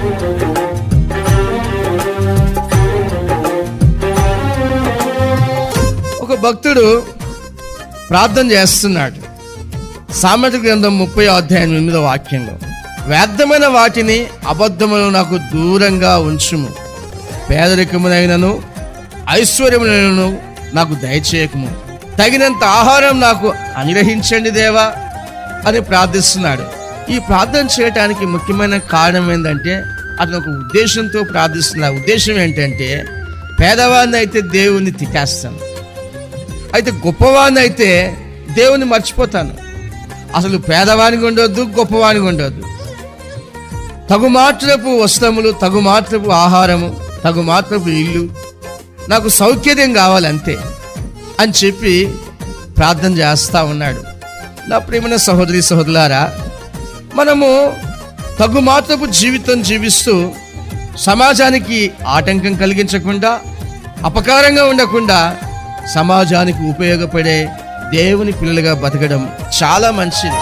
ఒక భక్తుడు ప్రార్థన చేస్తున్నాడు. సామెత గ్రంథం ముప్పై అధ్యాయం ఎనిమిదో వాక్యంలో వ్యర్థమైన వాటిని అబద్ధములు నాకు దూరంగా ఉంచుము. పేదరికమునైనను ఐశ్వర్యమునైనను నాకు దయచేయకము. తగినంత ఆహారం నాకు అనుగ్రహించండి దేవా అని ప్రార్థిస్తున్నాడు. ఈ ప్రార్థన చేయటానికి ముఖ్యమైన కారణం ఏంటంటే అతను ఒక ఉద్దేశంతో ప్రార్థిస్తున్న ఉద్దేశం ఏంటంటే పేదవాడిని అయితే దేవుణ్ణి తిట్టేస్తాను. అయితే గొప్పవాడిని అయితే దేవుని మర్చిపోతాను. అసలు పేదవానికి ఉండొద్దు గొప్పవానికి ఉండొద్దు. తగు మాత్రపు వస్త్రములు తగు మాత్రపు ఆహారము తగు మాత్రపు ఇల్లు నాకు సౌకర్యం కావాలి అంతే అని చెప్పి ప్రార్థన చేస్తా ఉన్నాడు. నా ప్రేమైన సహోదరి సహోదరులారా మనము తగుమాత్రపు జీవితం జీవిస్తూ సమాజానికి ఆటంకం కలిగించకుండా అపకారంగా ఉండకుండా సమాజానికి ఉపయోగపడే దేవుని పిల్లలుగా బతకడం చాలా మంచిది.